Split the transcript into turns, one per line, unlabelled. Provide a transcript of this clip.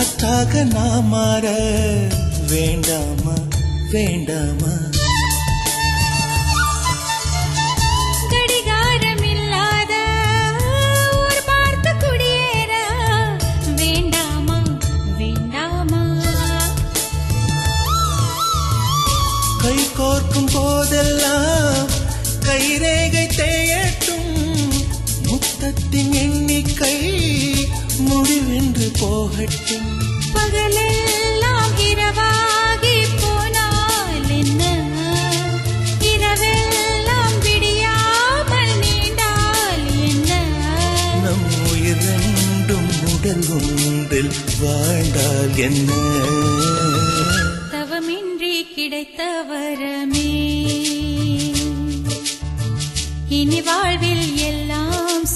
உனக்காக நான் மாற வேண்டாமா? வேண்டாமா? கை கோர்க்கும் போதெல்லாம் கைரேகை தேயட்டும் முத்தத்தின் எண்ணிக்கை போகட்டும்.
பகலெல்லாம் இரவாகி போனால் என்ன? இரவெல்லாம் விடியாமல் நீண்டால் என்ன?
நம் உயிர் ரெண்டும் உடல் ஒன்றில் வாழ்ந்தால் என்ன?
தவமின்றி கிடைத்த வரமே. இனி வாழ்வில் எல்லாம்